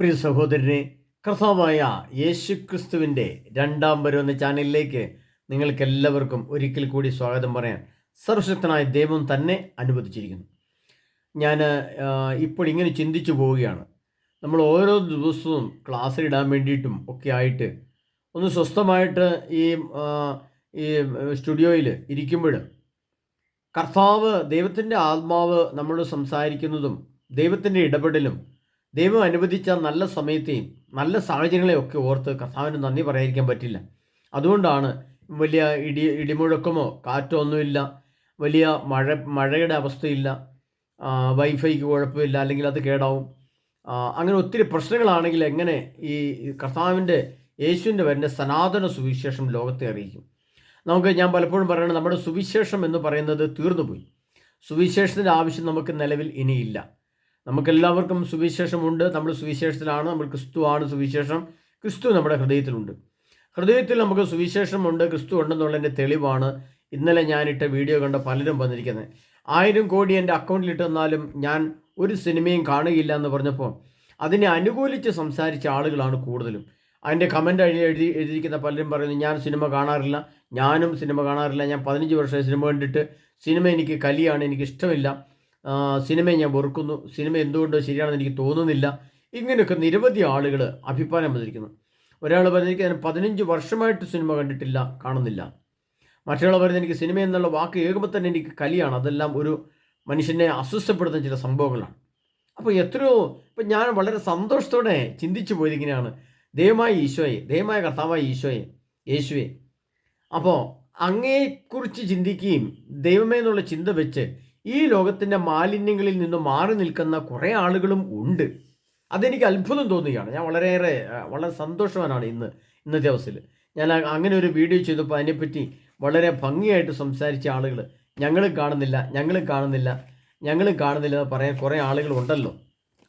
പ്രിയ സഹോദരനെ കർത്താവായ യേശുക്രിസ്തുവിന്റെ രണ്ടാം വരും എന്ന ചാനലിലേക്ക് നിങ്ങൾക്ക് എല്ലാവർക്കും ഒരിക്കൽ കൂടി സ്വാഗതം പറയാൻ സർവശക്തനായ ദൈവം തന്നെ അനുവദിച്ചിരിക്കുന്നു. ഞാൻ ഇപ്പോൾ ഇങ്ങനെ ചിന്തിച്ചു പോവുകയാണ്. നമ്മൾ ഓരോ ദിവസവും ക്ലാസ്സിലിടാൻ വേണ്ടിയിട്ടും ഒക്കെ ആയിട്ട് ഒന്ന് സ്വസ്ഥമായിട്ട് ഈ ഈ സ്റ്റുഡിയോയിൽ ഇരിക്കുമ്പോൾ കർത്താവ് ദൈവത്തിന്റെ ആത്മാവ് നമ്മളോട് സംസാരിക്കുന്നതും ദൈവത്തിന്റെ ഇടപെടലും ദൈവം അനുവദിച്ച നല്ല സമയത്തെയും നല്ല സാഹചര്യങ്ങളെയും ഒക്കെ ഓർത്ത് കർത്താവിന് നന്ദി പറയാതിരിക്കാൻ പറ്റില്ല. അതുകൊണ്ടാണ് വലിയ ഇടി ഇടിമുഴക്കമോ കാറ്റോ ഒന്നുമില്ല വലിയ മഴ മഴയുടെ അവസ്ഥയില്ല വൈഫൈക്ക് കുഴപ്പമില്ല അല്ലെങ്കിൽ അത് കേടാവും. അങ്ങനെ ഒത്തിരി പ്രശ്നങ്ങളാണെങ്കിൽ എങ്ങനെ ഈ കർത്താവിന്റെ യേശുവിന്റെ വരുന്ന സനാതന സുവിശേഷം ലോകത്തെ അറിയിക്കും. നമുക്ക് ഞാൻ പലപ്പോഴും പറയുന്നത് നമ്മുടെ സുവിശേഷം എന്ന് പറയുന്നത് തീർന്നുപോയി. സുവിശേഷത്തിന്റെ ആവശ്യം നമുക്ക് നിലവിൽ ഇനിയില്ല. നമുക്കെല്ലാവർക്കും സുവിശേഷമുണ്ട്. നമ്മൾ സുവിശേഷത്തിലാണ്. നമ്മൾ ക്രിസ്തുവാണ് സുവിശേഷം. ക്രിസ്തു നമ്മുടെ ഹൃദയത്തിലുണ്ട്. ഹൃദയത്തിൽ നമുക്ക് സുവിശേഷമുണ്ട്. ക്രിസ്തു ഉണ്ടെന്നുള്ളതിന്റെ തെളിവാണ് ഇന്നലെ ഞാനിട്ട വീഡിയോ കണ്ട പലരും വന്നിരിക്കുന്നത്. ആയിരം കോടി എന്റെ അക്കൗണ്ടിൽ ഇട്ടെന്നാലും ഞാൻ ഒരു സിനിമയും കാണുകയില്ല എന്ന് പറഞ്ഞപ്പോൾ അതിനെ അനുകൂലിച്ച് സംസാരിച്ച ആളുകളാണ് കൂടുതലും. അതിന്റെ കമന്റ് എഴുതി എഴുതി എഴുതിയിരിക്കുന്ന പലരും പറയുന്നു ഞാൻ സിനിമ കാണാറില്ല. ഞാനും സിനിമ കാണാറില്ല. ഞാൻ പതിനഞ്ച് വർഷമായി സിനിമ കണ്ടിട്ട് സിനിമ എനിക്ക് കലിയാണ്. എനിക്ക് ഇഷ്ടമില്ല. സിനിമയെ ഞാൻ വെറുക്കുന്നു. സിനിമ എന്തുകൊണ്ട് ശരിയാണെന്ന് എനിക്ക് തോന്നുന്നില്ല. ഇങ്ങനെയൊക്കെ നിരവധി ആളുകൾ അഭിപ്രായം വന്നിരിക്കുന്നു. ഒരാൾ പറഞ്ഞിരിക്കുക ഞാൻ പതിനഞ്ച് വർഷമായിട്ട് സിനിമ കണ്ടിട്ടില്ല കാണുന്നില്ല. മറ്റൊരാൾ പറയുന്നത് എനിക്ക് സിനിമ എന്നുള്ള വാക്ക് കേൾക്കുമ്പോൾ തന്നെ എനിക്ക് കലിയാണ്. അതെല്ലാം ഒരു മനുഷ്യനെ അസ്വസ്ഥപ്പെടുത്തുന്ന ചില സംഭവങ്ങളാണ്. അപ്പോൾ എത്രയോ ഇപ്പം ഞാൻ വളരെ സന്തോഷത്തോടെ ചിന്തിച്ചു പോയത് ഇങ്ങനെയാണ്. ദൈവമായ ഈശോയെ ദയമായ കർത്താവായ ഈശോയെ യേശുവെ. അപ്പോൾ അങ്ങയെക്കുറിച്ച് ചിന്തിക്കുകയും ദൈവമേ എന്നുള്ള ചിന്ത വെച്ച് ഈ ലോകത്തിന്റെ മാലിന്യങ്ങളിൽ നിന്ന് മാറി നിൽക്കുന്ന കുറേ ആളുകളും ഉണ്ട്. അതെനിക്ക് അത്ഭുതം തോന്നുകയാണ്. ഞാൻ വളരെയേറെ വളരെ സന്തോഷവാനാണ് ഇന്ന് ഇന്നത്തെ അവസ്ഥയിൽ ഞാൻ അങ്ങനെ ഒരു വീഡിയോ ചെയ്തപ്പോൾ അതിനെപ്പറ്റി വളരെ ഭംഗിയായിട്ട് സംസാരിച്ച ആളുകൾ ഞങ്ങളും കാണുന്നില്ല ഞങ്ങളും കാണുന്നില്ല ഞങ്ങളും കാണുന്നില്ല എന്ന് പറയാൻ കുറേ ആളുകൾ ഉണ്ടല്ലോ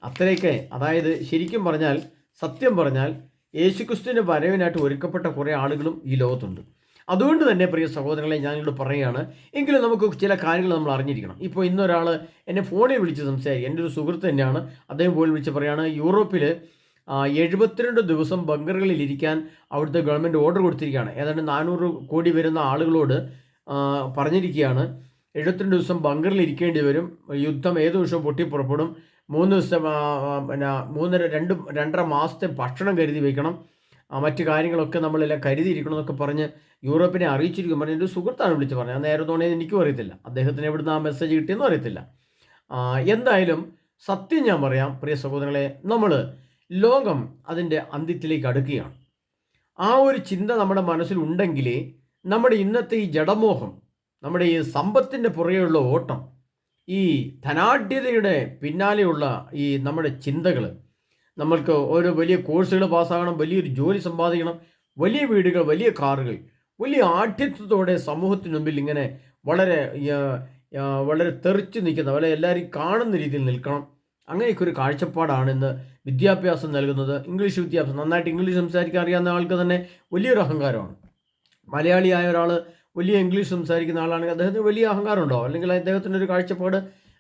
അത്രയൊക്കെ അതായത് ശരിക്കും പറഞ്ഞാൽ സത്യം പറഞ്ഞാൽ യേശുക്രിസ്തുവിന്റെ വരവിനായിട്ട് ഒരുക്കപ്പെട്ട കുറേ ആളുകളും ഈ ലോകത്തുണ്ട്. അതുകൊണ്ട് തന്നെ പ്രിയ സഹോദരങ്ങളെ ഞാനിവിടെ പറയുകയാണ്. എങ്കിലും നമുക്ക് ചില കാര്യങ്ങൾ നമ്മൾ അറിഞ്ഞിരിക്കണം. ഇപ്പോൾ ഇന്നൊരാൾ എന്നെ ഫോണിൽ വിളിച്ച് സംസാരിക്കും. എന്റെ ഒരു സുഹൃത്ത് തന്നെയാണ്. അദ്ദേഹം ഫോണിൽ വിളിച്ച് പറയുകയാണ് യൂറോപ്പിൽ എഴുപത്തിരണ്ട് ദിവസം ബങ്കറുകളിൽ ഇരിക്കാൻ അവിടുത്തെ ഗവൺമെന്റ് ഓർഡർ കൊടുത്തിരിക്കുകയാണ്. ഏതാണ്ട് നാനൂറ് കോടി വരുന്ന ആളുകളോട് പറഞ്ഞിരിക്കുകയാണ്. എഴുപത്തിരണ്ട് ദിവസം ബങ്കറിൽ ഇരിക്കേണ്ടി വരും. യുദ്ധം ഏത് നിമിഷവും പൊട്ടിപ്പുറപ്പെടും. മൂന്ന് ദിവസം പിന്നെ മൂന്നര രണ്ട് രണ്ടര മാസത്തെ ഭക്ഷണം കരുതി വെക്കണം. ആ, മറ്റു കാര്യങ്ങളൊക്കെ നമ്മളെല്ലാം കരുതിയിരിക്കണം എന്നൊക്കെ പറഞ്ഞ് യൂറോപ്പിനെ അറിയിച്ചിരിക്കും. പറഞ്ഞ് എന്റെ സുഹൃത്താണ് വിളിച്ച് പറഞ്ഞത്. നേരെ തോന്നിയത് എനിക്കും അറിയത്തില്ല. അദ്ദേഹത്തിന് എവിടുന്ന് ആ മെസ്സേജ് കിട്ടിയെന്നും അറിയത്തില്ല. എന്തായാലും സത്യം ഞാൻ പറയാം പ്രിയ സഹോദരങ്ങളെ നമ്മൾ ലോകം അതിന്റെ അന്ത്യത്തിലേക്ക് അടുക്കുകയാണ്. ആ ഒരു ചിന്ത നമ്മുടെ മനസ്സിലുണ്ടെങ്കിലേ നമ്മുടെ ഇന്നത്തെ ഈ ജഡമോഹം നമ്മുടെ ഈ സമ്പത്തിന്റെ പുറകെയുള്ള ഓട്ടം ഈ ധനാഢ്യതയുടെ പിന്നാലെയുള്ള ഈ നമ്മുടെ ചിന്തകൾ നമ്മൾക്ക് ഓരോ വലിയ കോഴ്സുകൾ പാസ്സാകണം വലിയൊരു ജോലി സമ്പാദിക്കണം വലിയ വീടുകൾ വലിയ കാറുകൾ വലിയ ആഠ്യത്വത്തോടെ സമൂഹത്തിന് മുമ്പിൽ ഇങ്ങനെ വളരെ വളരെ തെറിച്ച് നിൽക്കുന്ന വളരെ എല്ലാവരും കാണുന്ന രീതിയിൽ നിൽക്കണം. അങ്ങനെയൊക്കെ ഒരു കാഴ്ചപ്പാടാണ് ഇന്ന് വിദ്യാഭ്യാസം നൽകുന്നത്. ഇംഗ്ലീഷ് വിദ്യാഭ്യാസം നന്നായിട്ട് ഇംഗ്ലീഷ് സംസാരിക്കാൻ അറിയാവുന്ന ആൾക്ക് തന്നെ വലിയൊരു അഹങ്കാരമാണ്. മലയാളിയായ ഒരാൾ വലിയ ഇംഗ്ലീഷ് സംസാരിക്കുന്ന ആളാണെങ്കിൽ അദ്ദേഹത്തിന് വലിയ അഹങ്കാരം ഉണ്ടാവും അല്ലെങ്കിൽ അദ്ദേഹത്തിന്റെ ഒരു കാഴ്ചപ്പാട്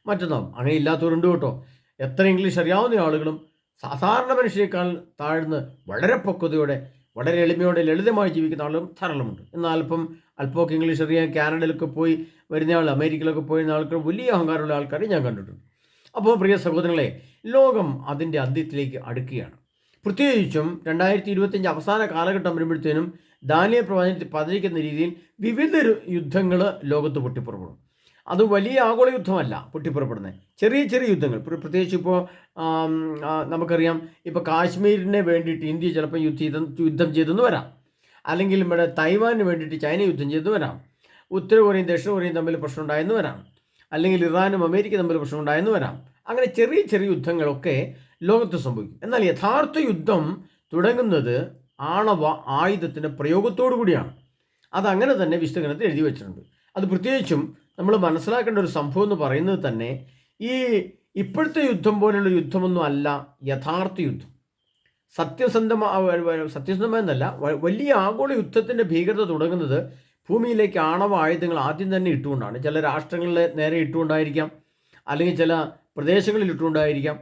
മറ്റൊന്നാവും. അങ്ങനെ ഇല്ലാത്തവരുണ്ട് കേട്ടോ. എത്ര ഇംഗ്ലീഷ് അറിയാവുന്ന ആളുകളും സാധാരണ മനുഷ്യരെക്കാൾ താഴ്ന്ന് വളരെ പക്വതയോടെ വളരെ എളിമയോടെ ലളിതമായി ജീവിക്കുന്ന ആളുകളും ധാരാളമുണ്ട്. എന്നാൽ അല്പം അല്പമൊക്കെ ഇംഗ്ലീഷ് അറിയാൻ കാനഡയിലൊക്കെ പോയി വരുന്ന ആൾ അമേരിക്കയിലൊക്കെ പോയിരുന്ന ആൾക്കാർ വലിയ അഹങ്കാരമുള്ള ആൾക്കാരെ ഞാൻ കണ്ടിട്ടുണ്ട്. അപ്പോൾ പ്രിയ സഹോദരങ്ങളെ ലോകം അതിന്റെ അന്ത്യത്തിലേക്ക് അടുക്കുകയാണ്. പ്രത്യേകിച്ചും രണ്ടായിരത്തി ഇരുപത്തിയഞ്ച് അവസാന കാലഘട്ടം വരുമ്പോഴത്തേനും ദാനിയ പ്രവാചനത്തിൽ പതിരിക്കുന്ന രീതിയിൽ വിവിധ യുദ്ധങ്ങൾ ലോകത്ത് പൊട്ടിപ്പുറപ്പെടും അത് വലിയ ആഗോള യുദ്ധമല്ല പൊട്ടിപ്പുറപ്പെടുന്നത്. ചെറിയ ചെറിയ യുദ്ധങ്ങൾ. പ്ര- പ്രത്യേകിച്ച് ഇപ്പോൾ നമുക്കറിയാം ഇപ്പോൾ കാശ്മീരിനെ വേണ്ടിയിട്ട് ഇന്ത്യ ചിലപ്പോൾ യുദ്ധ യുദ്ധം ചെയ്തെന്ന് വരാം. അല്ലെങ്കിൽ ഇവിടെ തൈവാനിന് വേണ്ടിയിട്ട് ചൈന യുദ്ധം ചെയ്തെന്ന് വരാം. ഉത്തര കൊറിയയും ദക്ഷിണ കൊറിയയും തമ്മിൽ പ്രശ്നം ഉണ്ടായെന്ന് വരാം. അല്ലെങ്കിൽ ഇറാനും അമേരിക്ക തമ്മിൽ പ്രശ്നം ഉണ്ടായെന്ന് വരാം. അങ്ങനെ ചെറിയ ചെറിയ യുദ്ധങ്ങളൊക്കെ ലോകത്ത് സംഭവിക്കും. എന്നാൽ യഥാർത്ഥ യുദ്ധം തുടങ്ങുന്നത് ആണവ ആയുധത്തിന്റെ പ്രയോഗത്തോടു കൂടിയാണ്. അതങ്ങനെ തന്നെ വിശുദ്ധഗണത്തിൽ എഴുതി വെച്ചിട്ടുണ്ട്. അത് പ്രത്യേകിച്ചും നമ്മൾ മനസ്സിലാക്കേണ്ട ഒരു സംഭവം എന്ന് പറയുന്നത് തന്നെ ഈ ഇപ്പോഴത്തെ യുദ്ധം പോലുള്ള യുദ്ധമൊന്നും അല്ല യഥാർത്ഥ യുദ്ധം. സത്യസന്ധമായ സത്യസന്ധമായെന്നല്ല വലിയ ആഗോള യുദ്ധത്തിന്റെ ഭീകരത തുടങ്ങുന്നത് ഭൂമിയിലേക്ക് ആണവ ആയുധങ്ങൾ ആദ്യം തന്നെ ഇട്ടുകൊണ്ടാണ്. ചില രാഷ്ട്രങ്ങളിൽ നേരെ ഇട്ടുകൊണ്ടായിരിക്കാം അല്ലെങ്കിൽ ചില പ്രദേശങ്ങളിൽ ഇട്ടുകൊണ്ടായിരിക്കാം.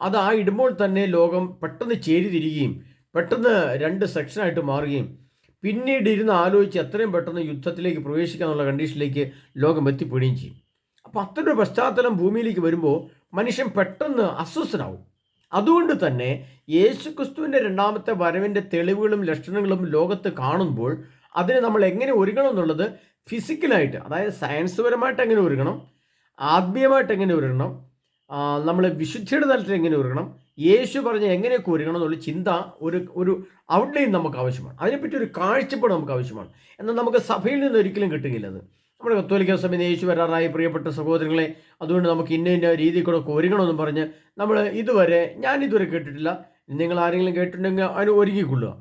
അത് ആ ഇടുമ്പോൾ തന്നെ ലോകം പെട്ടെന്ന് ചേരിതിരികുകയും പെട്ടെന്ന് രണ്ട് സെക്ഷനായിട്ട് മാറുകയും പിന്നീട് ഇരുന്ന് ആലോചിച്ച് എത്രയും പെട്ടെന്ന് യുദ്ധത്തിലേക്ക് പ്രവേശിക്കാനുള്ള കണ്ടീഷനിലേക്ക് ലോകം എത്തിപ്പെടുകയും ചെയ്യും. അപ്പോൾ അത്തരൊരു പശ്ചാത്തലം ഭൂമിയിലേക്ക് വരുമ്പോൾ മനുഷ്യൻ പെട്ടെന്ന് അസ്വസ്ഥനാവും. അതുകൊണ്ട് തന്നെ യേശുക്രിസ്തുവിന്റെ രണ്ടാമത്തെ വരവിന്റെ തെളിവുകളും ലക്ഷണങ്ങളും ലോകത്ത് കാണുമ്പോൾ അതിനെ നമ്മൾ എങ്ങനെ ഒരുങ്ങണം എന്നുള്ളത് ഫിസിക്കലായിട്ട് അതായത് സയൻസ് പരമായിട്ട് എങ്ങനെ ഒരുങ്ങണം ആത്മീയമായിട്ട് എങ്ങനെ ഒരുങ്ങണം നമ്മൾ വിശുദ്ധിയുടെ തലത്തിൽ എങ്ങനെ ഒരുങ്ങണം യേശു പറഞ്ഞ എങ്ങനെ ഒരുങ്ങണം എന്നുള്ള ചിന്ത ഒരു ഒരു ഔട്ട്ലൈൻ നമുക്ക് ആവശ്യമാണ്. അതിനെപ്പറ്റി ഒരു കാഴ്ചപ്പാട് നമുക്ക് ആവശ്യമാണ്. എന്നാൽ നമുക്ക് സഭയിൽ നിന്ന് ഒരിക്കലും കിട്ടുകയില്ല അത്. നമ്മുടെ കത്തോലിക്ക സമയത്ത് യേശു വരാറായി പ്രിയപ്പെട്ട സഹോദരങ്ങളെ അതുകൊണ്ട് നമുക്ക് ഇന്ന ഇന്ന രീതിയിൽ കൂടെ കോരുകണമെന്ന് പറഞ്ഞ് നമ്മൾ ഇതുവരെ ഞാൻ ഇതുവരെ കേട്ടിട്ടില്ല. നിങ്ങൾ ആരെങ്കിലും കേട്ടിട്ടുണ്ടെങ്കിൽ അതിന് ഒരുങ്ങിക്കൊള്ളുക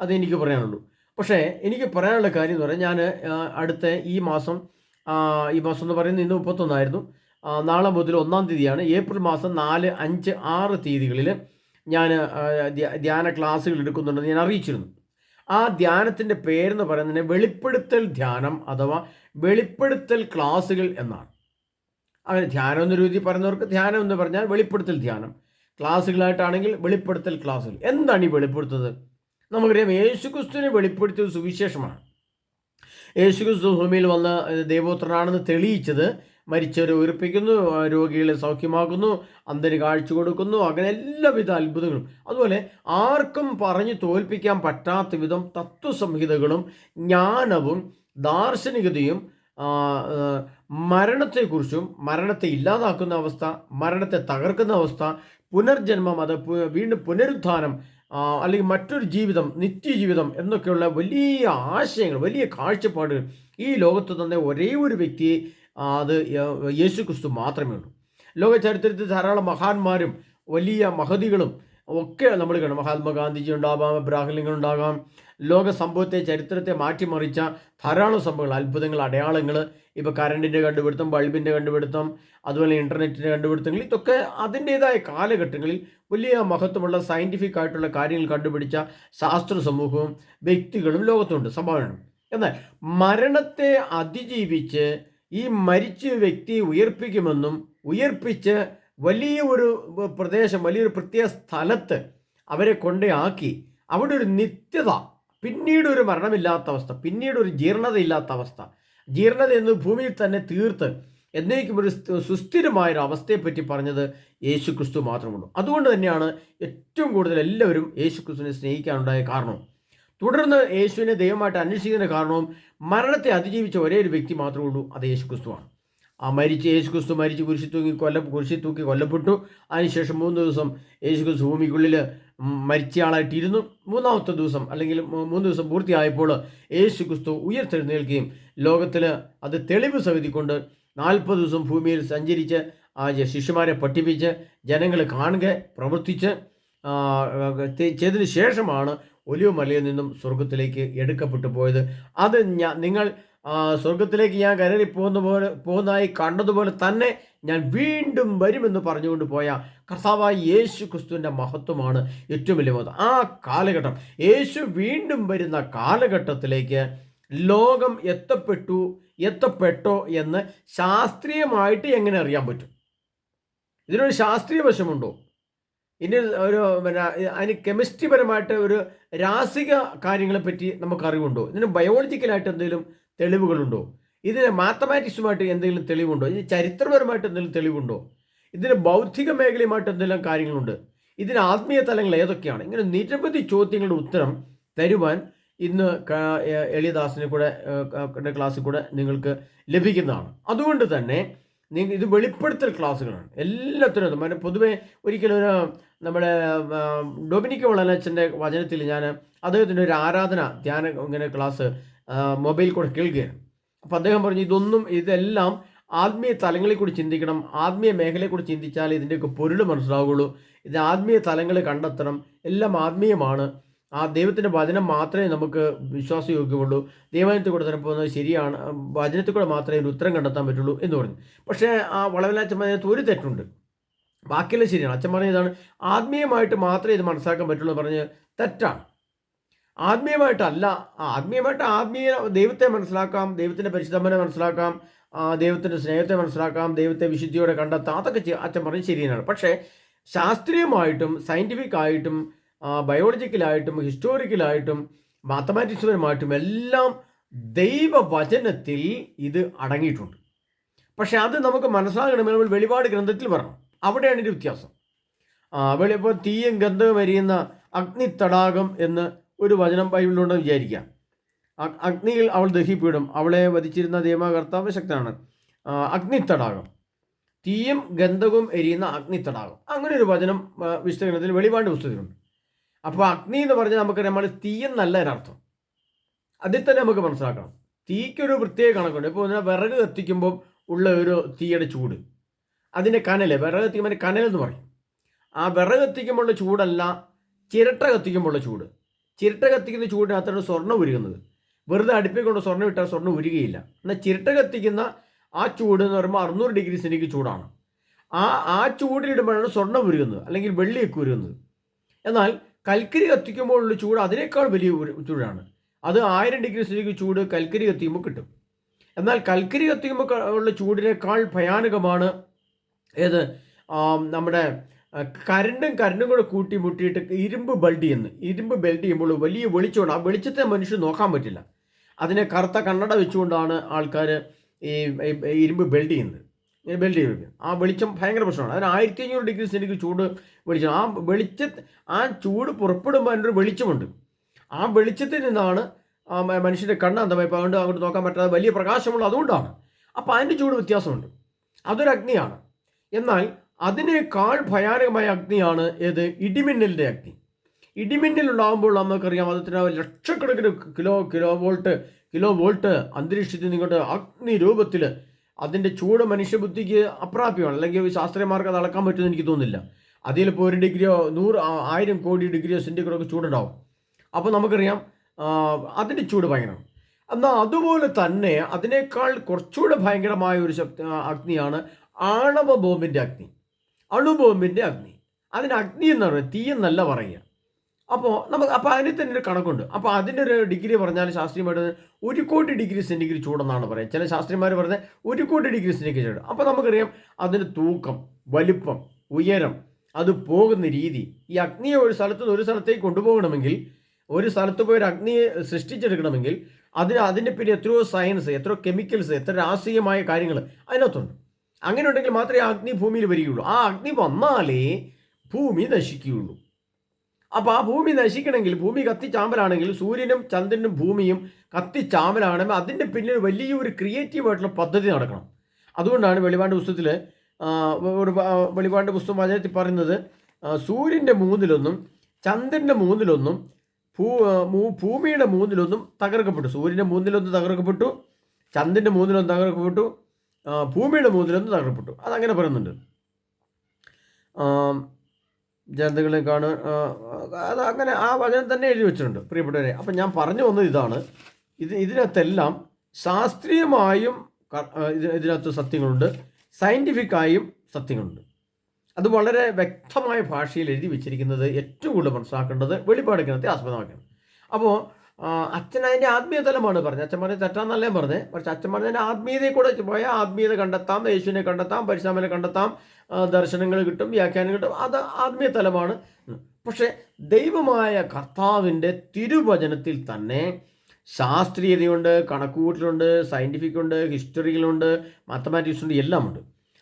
അത് എനിക്ക് പറയാനുള്ളൂ. പക്ഷേ എനിക്ക് പറയാനുള്ള കാര്യം എന്ന് പറഞ്ഞാൽ ഞാൻ അടുത്ത ഈ മാസം ഈ മാസം എന്ന് പറയുന്നത് ഇന്ന് മുപ്പത്തൊന്നായിരുന്നു. നാളെ മുതൽ ഒന്നാം തീയതിയാണ്. ഏപ്രിൽ മാസം നാല് അഞ്ച് ആറ് തീയതികളിൽ ഞാൻ ധ്യാന ക്ലാസ്സുകൾ എടുക്കുന്നുണ്ടെന്ന് ഞാൻ അറിയിച്ചിരുന്നു. ആ ധ്യാനത്തിന്റെ പേരെന്ന് പറയുന്നതിന് വെളിപ്പെടുത്തൽ ധ്യാനം അഥവാ വെളിപ്പെടുത്തൽ ക്ലാസ്സുകൾ എന്നാണ്. അങ്ങനെ ധ്യാനം എന്ന രീതി പറയുന്നവർക്ക് ധ്യാനം എന്ന് പറഞ്ഞാൽ വെളിപ്പെടുത്തൽ ധ്യാനം. ക്ലാസ്സുകളായിട്ടാണെങ്കിൽ വെളിപ്പെടുത്തൽ ക്ലാസ്സുകൾ. എന്താണ് ഈ വെളിപ്പെടുത്തുന്നത്? നമുക്കറിയാം യേശുക്രിസ്തുവിനെ വെളിപ്പെടുത്തിയത് സുവിശേഷമാണ്. യേശുക്രിസ്തു ഭൂമിയിൽ വന്ന് ദൈവോത്രനാണെന്ന് തെളിയിച്ചത് മരിച്ചവരെ ഉയർപ്പിക്കുന്നു രോഗികളെ സൗഖ്യമാക്കുന്നു അന്തര് കാഴ്ച കൊടുക്കുന്നു അങ്ങനെ എല്ലാവിധ അത്ഭുതങ്ങളും. അതുപോലെ ആർക്കും പറഞ്ഞു തോൽപ്പിക്കാൻ പറ്റാത്ത വിധം തത്വസംഹിതകളും ജ്ഞാനവും ദാർശനികതയും മരണത്തെക്കുറിച്ചും മരണത്തെ ഇല്ലാതാക്കുന്ന അവസ്ഥ മരണത്തെ തകർക്കുന്ന അവസ്ഥ പുനർജന്മം അത് വീണ്ടും പുനരുത്ഥാനം അല്ലെങ്കിൽ മറ്റൊരു ജീവിതം നിത്യജീവിതം എന്നൊക്കെയുള്ള വലിയ ആശയങ്ങൾ വലിയ കാഴ്ചപ്പാടുകൾ ഈ ലോകത്ത് തന്നെ ഒരേ ഒരു വ്യക്തിയെ അത് യേശു ക്രിസ്തു മാത്രമേ ഉള്ളൂ. ലോക ചരിത്രത്തിൽ ധാരാളം മഹാന്മാരും വലിയ മഹതികളും ഒക്കെ നമ്മൾ കാണും മഹാത്മാഗാന്ധിജി ഉണ്ടാവാം ഇബ്രാഹിം ലിങ്കൺ ഉണ്ടാകാം ലോക സംഭവത്തെ ചരിത്രത്തെ മാറ്റിമറിച്ച ധാരാളം സംഭവങ്ങൾ അത്ഭുതങ്ങൾ അടയാളങ്ങൾ. ഇപ്പോൾ കറണ്ടിന്റെ കണ്ടുപിടുത്തം ബൾബിന്റെ കണ്ടുപിടുത്തം അതുപോലെ ഇന്റർനെറ്റിന്റെ കണ്ടുപിടുത്തങ്ങൾ. ഇതൊക്കെ അതിന്റേതായ കാലഘട്ടങ്ങളിൽ വലിയ മഹത്വമുള്ള സയന്റിഫിക് ആയിട്ടുള്ള കാര്യങ്ങൾ കണ്ടുപിടിച്ച ശാസ്ത്ര സമൂഹവും വ്യക്തികളും ലോകത്തുണ്ട് സംഭാവനയാണ് എന്നാൽ മരണത്തെ അതിജീവിച്ച് ഈ മരിച്ച വ്യക്തി ഉയർപ്പിക്കുമെന്നും ഉയർപ്പിച്ച് വലിയ ഒരു പ്രദേശം വലിയൊരു പ്രത്യേക സ്ഥലത്ത് അവരെ കൊണ്ടേ അവിടെ ഒരു നിത്യത പിന്നീട് ഒരു മരണമില്ലാത്ത അവസ്ഥ പിന്നീട് ഒരു ജീർണതയില്ലാത്ത അവസ്ഥ. ജീർണത എന്ന് ഭൂമിയിൽ തന്നെ തീർത്ത് എന്നേക്കും ഒരു സുസ്ഥിരമായ സുസ്ഥിരമായൊരു അവസ്ഥയെപ്പറ്റി പറഞ്ഞത് യേശു ക്രിസ്തു മാത്രമുള്ളൂ അതുകൊണ്ട് തന്നെയാണ് ഏറ്റവും കൂടുതൽ എല്ലാവരും യേശു ക്രിസ്തുവിനെ സ്നേഹിക്കാനുണ്ടായ കാരണവും തുടർന്ന് യേശുവിനെ ദൈവമായിട്ട് അന്വേഷിക്കുന്ന കാരണവും മരണത്തെ അതിജീവിച്ച ഒരേ ഒരു വ്യക്തി മാത്രമേ ഉള്ളൂ. അത് യേശു ക്രിസ്തുവാണ് ആ മരിച്ച് യേശു ക്രിസ്തു മരിച്ച് കുരിശി തൂക്കി കൊല്ല കുരിശി തൂക്കി കൊല്ലപ്പെട്ടു. അതിനുശേഷം മൂന്ന് ദിവസം യേശു ക്രിസ്തു ഭൂമിക്കുള്ളിൽ മരിച്ചയാളായിട്ടിരുന്നു. മൂന്നാമത്തെ ദിവസം അല്ലെങ്കിൽ മൂന്ന് ദിവസം പൂർത്തിയായപ്പോൾ യേശു ക്രിസ്തു ഉയർത്തെഴുന്നേൽക്കുകയും ലോകത്തിൽ അത് തെളിവ് സഹിതിക്കൊണ്ട് നാൽപ്പത് ദിവസം ഭൂമിയിൽ സഞ്ചരിച്ച് ആ ശിഷ്യമാരെ പഠിപ്പിച്ച് ജനങ്ങൾ കാണുക പ്രവർത്തിച്ച് ചെയ്തതിന് ശേഷമാണ് ഒലിവ് മലയിൽ നിന്നും സ്വർഗത്തിലേക്ക് എടുക്കപ്പെട്ടു പോയത്. അത് ഞാൻ നിങ്ങൾ സ്വർഗത്തിലേക്ക് ഞാൻ കയറി പോകുന്ന പോലെ പോകുന്നതായി കണ്ടതുപോലെ തന്നെ ഞാൻ വീണ്ടും വരുമെന്ന് പറഞ്ഞുകൊണ്ട് പോയ കർത്താവായ യേശു ക്രിസ്തുവിന്റെ മഹത്വമാണ് ഏറ്റവും വലിയ മഹത്വം. ആ കാലഘട്ടം യേശു വീണ്ടും വരുന്ന കാലഘട്ടത്തിലേക്ക് ലോകം എത്തപ്പെട്ടു എത്തപ്പെട്ടോ എന്ന് ശാസ്ത്രീയമായിട്ട് എങ്ങനെ അറിയാൻ പറ്റും? ഇതിനൊരു ശാസ്ത്രീയ വശമുണ്ടോ? ഇനി ഒരു പിന്നെ അതിന് കെമിസ്ട്രി പരമായിട്ട് ഒരു രാസിക കാര്യങ്ങളെ പറ്റി നമുക്ക് അറിവുണ്ടോ? ഇതിന് ബയോളജിക്കലായിട്ട് എന്തെങ്കിലും തെളിവുകളുണ്ടോ? ഇതിന് മാത്തമാറ്റിക്സുമായിട്ട് എന്തെങ്കിലും തെളിവുണ്ടോ? ഇതിന് ചരിത്രപരമായിട്ട് എന്തെങ്കിലും തെളിവുണ്ടോ? ഇതിന് ബൗദ്ധിക മേഖലയുമായിട്ട് എന്തെല്ലാം കാര്യങ്ങളുണ്ട്? ഇതിന് ആത്മീയ തലങ്ങൾ ഏതൊക്കെയാണ്? ഇങ്ങനെ നിരവധി ചോദ്യങ്ങളുടെ ഉത്തരം തരുവാൻ ഇന്ന് എളിയദാസിനെ കൂടെ ക്ലാസ്സിൽ കൂടെ നിങ്ങൾക്ക് ലഭിക്കുന്നതാണ്. അതുകൊണ്ട് തന്നെ നിങ്ങൾ ഇത് വെളിപ്പെടുത്തൽ ക്ലാസ്സുകളാണ്. എല്ലാത്തിനും പൊതുവെ ഒരിക്കലും ഒരു നമ്മുടെ ഡൊമിനിക് വളനച്ചന്റെ വചനത്തിൽ ഞാൻ അദ്ദേഹത്തിന്റെ ഒരു ആരാധന ധ്യാന ഇങ്ങനെ ക്ലാസ് മൊബൈൽ കൂടെ കേൾക്കുകയാണ്. അപ്പോൾ അദ്ദേഹം പറഞ്ഞു ഇതൊന്നും ഇതെല്ലാം ആത്മീയ തലങ്ങളെ കൂടി ചിന്തിക്കണം. ആത്മീയ മേഖലയെ കൂടി ചിന്തിച്ചാൽ ഇതിന്റെയൊക്കെ പൊരുൾ മനസ്സിലാവുകയുള്ളൂ. ഇത് ആത്മീയ തലങ്ങൾ കണ്ടെത്തണം. എല്ലാം ആത്മീയമാണ്. ആ ദൈവത്തിന്റെ വചനം മാത്രമേ നമുക്ക് വിശ്വാസയോഗ്യമുള്ളൂ. ദൈവത്തിൽ കൂടെ തന്നെ പോകുന്നത് ശരിയാണ്. വചനത്തിൽ കൂടെ മാത്രമേ ഒരു ഉത്തരം കണ്ടെത്താൻ പറ്റുള്ളൂ എന്ന് പറഞ്ഞു. പക്ഷേ ആ വളവിലാച്ചമ്മ ഒരു തെറ്റുണ്ട്. ബാക്കിയെല്ലാം ശരിയാണ്. അച്ഛൻ പറഞ്ഞതാണ് ആത്മീയമായിട്ട് മാത്രമേ ഇത് മനസ്സിലാക്കാൻ പറ്റുള്ളൂ പറഞ്ഞ് തെറ്റാണ്. ആത്മീയമായിട്ടല്ല ആത്മീയമായിട്ട് ആത്മീയ ദൈവത്തെ മനസ്സിലാക്കാം ദൈവത്തിന്റെ പരിശുദ്ധമ്മനെ മനസ്സിലാക്കാം ദൈവത്തിന്റെ സ്നേഹത്തെ മനസ്സിലാക്കാം ദൈവത്തെ വിശുദ്ധിയോടെ കണ്ടെത്താം അതൊക്കെ അച്ഛൻ പറഞ്ഞ് ശരിയാണ്. പക്ഷേ ശാസ്ത്രീയമായിട്ടും സയന്റിഫിക് ആയിട്ടും ബയോളജിക്കലായിട്ടും ഹിസ്റ്റോറിക്കലായിട്ടും മാത്തമാറ്റിക്സ്പരമായിട്ടും എല്ലാം ദൈവവചനത്തിൽ ഇത് അടങ്ങിയിട്ടുണ്ട്. പക്ഷേ അത് നമുക്ക് മനസ്സിലാകണമെങ്കിൽ വെളിപാട് ഗ്രന്ഥത്തിൽ വരണം അവിടെയാണ് ഇതിന്റെ വ്യത്യാസം. ഇപ്പോൾ തീയും ഗന്ധവും വരിയുന്ന അഗ്നി തടാകം എന്ന് ഒരു വചനം ബൈബിളിലുണ്ടെന്ന് വിചാരിക്കാം അഗ്നിയിൽ അവൾ ദഹിപ്പിടും. അവളെ വധിച്ചിരുന്ന ദൈവകർത്താവ് ശക്തനാണ്. അഗ്നി തടാകം. തീയും ഗന്ധവും എരിയുന്ന അഗ്നി തടാകം. അങ്ങനെ ഒരു വചനം ആ, വിശുദ്ധ ഗ്രന്ഥത്തിൽ വെളിപാട് പുസ്തകത്തിലുണ്ട്. അപ്പോൾ അഗ്നി എന്ന് പറഞ്ഞാൽ നമുക്ക് നമ്മൾ തീയെന്നല്ല അതിനർത്ഥം അതിൽ തന്നെ നമുക്ക് മനസ്സിലാക്കണം. തീക്കൊരു പ്രത്യേക കണക്കുണ്ട്. ഇപ്പോൾ ഇതിനെ വിറക് കത്തിക്കുമ്പോൾ ഉള്ള ഒരു തീയുടെ ചൂട്. അതിന്റെ കനൽ വിറക് കത്തിക്കുമ്പോൾ കനൽ എന്ന് പറയും. ആ വിറക് കത്തിക്കുമ്പോഴുള്ള ചൂടല്ല ചിരട്ട കത്തിക്കുമ്പോഴുള്ള ചൂട്. ചിരട്ട കത്തിക്കുന്ന ചൂടിനകത്താണ് സ്വർണം ഉരുകുന്നത്. വെറുതെ അടുപ്പിൽ കൊണ്ട് സ്വർണം ഇട്ടാൽ സ്വർണം ഉരുകയില്ല എന്നാൽ ചിരട്ട കത്തിക്കുന്ന ആ ചൂട് എന്ന് പറയുമ്പോൾ അറുന്നൂറ് ഡിഗ്രി സെന്റിക്ക് ചൂടാണ്. ആ ആ ചൂടിലിടുമ്പോഴാണ് സ്വർണം ഉരുകുന്നത് അല്ലെങ്കിൽ വെള്ളിയൊക്കെ ഉരുകുന്നത്. എന്നാൽ കൽക്കരി കത്തിക്കുമ്പോഴുള്ള ചൂട് അതിനേക്കാൾ വലിയ ചൂടാണ്. അത് ആയിരം ഡിഗ്രി സെന്റിക്ക് ചൂട് കൽക്കരി കത്തിക്കുമ്പോൾ കിട്ടും. എന്നാൽ കൽക്കരി കത്തിക്കുമ്പോൾ ഉള്ള ചൂടിനേക്കാൾ ഭയാനകമാണ് ഏത്? നമ്മുടെ കരണ്ടും കരണ്ടും കൂടെ കൂട്ടി മുട്ടിയിട്ട് ഇരുമ്പ് ബൾഡ് ചെയ്യുന്നു. ഇരുമ്പ് ബെൽഡ് ചെയ്യുമ്പോൾ വലിയ വെളിച്ചമുണ്ട് ആ വെളിച്ചത്തെ മനുഷ്യൻ നോക്കാൻ പറ്റില്ല. അതിനെ കറുത്ത കണ്ണട വെച്ചുകൊണ്ടാണ് ആൾക്കാർ ഈ ഇരുമ്പ് ബെൽഡ് ചെയ്യുന്നത്. ഇങ്ങനെ ബെൽഡ് വെക്കും ആ വെളിച്ചം ഭയങ്കര പ്രശ്നമാണ്. അതിന് ആയിരത്തി അഞ്ഞൂറ് ഡിഗ്രി സെന്റിക്ക് ചൂട് വെളിച്ചം. ആ വെളിച്ച ആ ചൂട് പുറപ്പെടുമ്പോൾ അതിന്റെ ഒരു വെളിച്ചമുണ്ട്. ആ വെളിച്ചത്തിൽ നിന്നാണ് മനുഷ്യന്റെ കണ്ണ് എന്താ ഇപ്പോൾ അതുകൊണ്ട് അങ്ങോട്ട് നോക്കാൻ പറ്റാതെ വലിയ പ്രകാശമുള്ള അതുകൊണ്ടാണ്. അപ്പോൾ അതിന്റെ ചൂട് വ്യത്യാസമുണ്ട്. അതൊരു അഗ്നിയാണ്. എന്നാൽ അതിനേക്കാൾ ഭയാനകമായ അഗ്നിയാണ് ഏത്? ഇടിമിന്നലിന്റെ അഗ്നി. ഇടിമിന്നൽ ഉണ്ടാകുമ്പോൾ നമുക്കറിയാം അതിന് ലക്ഷക്കണക്കിന് kilo kilo volt kilo volt അന്തരീക്ഷത്തിൽ നിങ്ങളുടെ അഗ്നി രൂപത്തിൽ അതിന്റെ ചൂട് മനുഷ്യബുദ്ധിക്ക് അപ്രാപ്യമാണ്. അല്ലെങ്കിൽ ശാസ്ത്രീയമാർക്ക് അത് അളക്കാൻ പറ്റുമെന്ന് എനിക്ക് തോന്നുന്നില്ല. അതിലിപ്പോൾ ഒരു ഡിഗ്രിയോ നൂറ് ആയിരം കോടി ഡിഗ്രിയോ സെന്റിഗ്രഡോ ഒക്കെ ചൂടുണ്ടാവും. അപ്പോൾ നമുക്കറിയാം അതിന്റെ ചൂട് ഭയങ്കരമാണ്. എന്നാൽ അതുപോലെ തന്നെ അതിനേക്കാൾ കുറച്ചുകൂടെ ഭയങ്കരമായ ഒരു ശക്തി അഗ്നിയാണ് ആണവ ബോംബിന്റെ അഗ്നി. അണുബോംബിന്റെ അഗ്നി. അതിന് അഗ്നി എന്ന് പറയുന്നത് തീ എന്നല്ല പറയുക. അപ്പോൾ നമുക്ക് അപ്പോൾ അതിന് തന്നെ ഒരു കണക്കുണ്ട്. അപ്പോൾ അതിന്റെ ഒരു ഡിഗ്രി പറഞ്ഞാൽ ശാസ്ത്രീയമായിട്ട് ഒരു കോടി ഡിഗ്രി സെന്റിഗ്രേഡ് ചൂടെന്നാണ് പറയുക. ചില ശാസ്ത്രീയമാർ പറഞ്ഞാൽ ഒരു കോടി ഡിഗ്രി സെന്റിഗ്രേഡ് ചൂട്. അപ്പോൾ നമുക്കറിയാം അതിന്റെ തൂക്കം വലിപ്പം ഉയരം അത് പോകുന്ന രീതി. ഈ അഗ്നിയെ ഒരു സ്ഥലത്ത് ഒരു സ്ഥലത്തേക്ക് കൊണ്ടുപോകണമെങ്കിൽ ഒരു സ്ഥലത്ത് പോയി ഒരു അഗ്നിയെ സൃഷ്ടിച്ചെടുക്കണമെങ്കിൽ അതിന് അതിന്റെ പിന്നെ എത്രയോ സയൻസ് എത്രയോ കെമിക്കൽസ് എത്ര രാസീയമായ കാര്യങ്ങൾ അതിനകത്തുണ്ട്. അങ്ങനെ ഉണ്ടെങ്കിൽ മാത്രമേ അഗ്നി ഭൂമിയിൽ വരികയുള്ളൂ. ആ അഗ്നി വന്നാലേ ഭൂമി നശിക്കുകയുള്ളൂ. അപ്പോൾ ആ ഭൂമി നശിക്കണമെങ്കിൽ ഭൂമി കത്തിച്ചാമ്പലാണെങ്കിൽ സൂര്യനും ചന്ദ്രനും ഭൂമിയും കത്തിച്ചാമ്പലാണെങ്കിൽ അതിന്റെ പിന്നിൽ വലിയൊരു ക്രിയേറ്റീവായിട്ടുള്ള പദ്ധതി നടക്കണം. അതുകൊണ്ടാണ് വെളിപാട് പുസ്തകത്തിൽ ഒരു വെളിപാട് പുസ്തകം വചനത്തിൽ പറയുന്നത് സൂര്യന്റെ മൂന്നിലൊന്നും ചന്ദ്രന്റെ മൂന്നിലൊന്നും ഭൂ ഭൂമിയുടെ മൂന്നിലൊന്നും തകർക്കപ്പെട്ടു. സൂര്യന്റെ മൂന്നിലൊന്നും തകർക്കപ്പെട്ടു ചന്ദ്രന്റെ മൂന്നിലൊന്നും തകർക്കപ്പെട്ടു ഭൂമിയുടെ മൂന്നിലൊന്ന് തകർക്കപ്പെട്ടു. അതങ്ങനെ പറയുന്നുണ്ട്. ജനതകളെ കാണുക അത് അങ്ങനെ ആ വചനം തന്നെ എഴുതി വെച്ചിട്ടുണ്ട് പ്രിയപ്പെട്ടവരെ. അപ്പം ഞാൻ പറഞ്ഞു വന്നത് ഇതാണ്. ഇത് ഇതിനകത്തെല്ലാം ശാസ്ത്രീയമായും ഇതിനകത്ത് സത്യങ്ങളുണ്ട്. സയന്റിഫിക്കായും സത്യങ്ങളുണ്ട്. അത് വളരെ വ്യക്തമായ ഭാഷയിൽ എഴുതി വെച്ചിരിക്കുന്നത് ഏറ്റവും കൂടുതൽ മനസ്സിലാക്കേണ്ടത് വെളിപ്പാട് ഗ്രന്ഥത്തെ ആസ്പദമാക്കണം അപ്പോൾ അച്ഛൻ അതിന്റെ ആത്മീയ തലമാണ് പറഞ്ഞത്. അച്ഛൻ പറഞ്ഞത് തെറ്റാന്നല്ലേ പറഞ്ഞത്. പക്ഷെ അച്ഛൻ പറഞ്ഞതിന്റെ ആത്മീയതയെ കൂടെ പോയാൽ ആത്മീയത കണ്ടെത്താം യേശുവിനെ കണ്ടെത്താം പരിശാമനെ കണ്ടെത്താം ദർശനങ്ങൾ കിട്ടും വ്യാഖ്യാനം കിട്ടും. അത് ആത്മീയ തലമാണ് പക്ഷേ ദൈവമായ കർത്താവിന്റെ തിരുവചനത്തിൽ തന്നെ ശാസ്ത്രീയതയുണ്ട് കണക്കുകൂട്ടലുണ്ട് സയന്റിഫിക് ഉണ്ട് ഹിസ്റ്ററികളുണ്ട് മാത്തമാറ്റിക്സ് ഉണ്ട് എല്ലാം ഉണ്ട്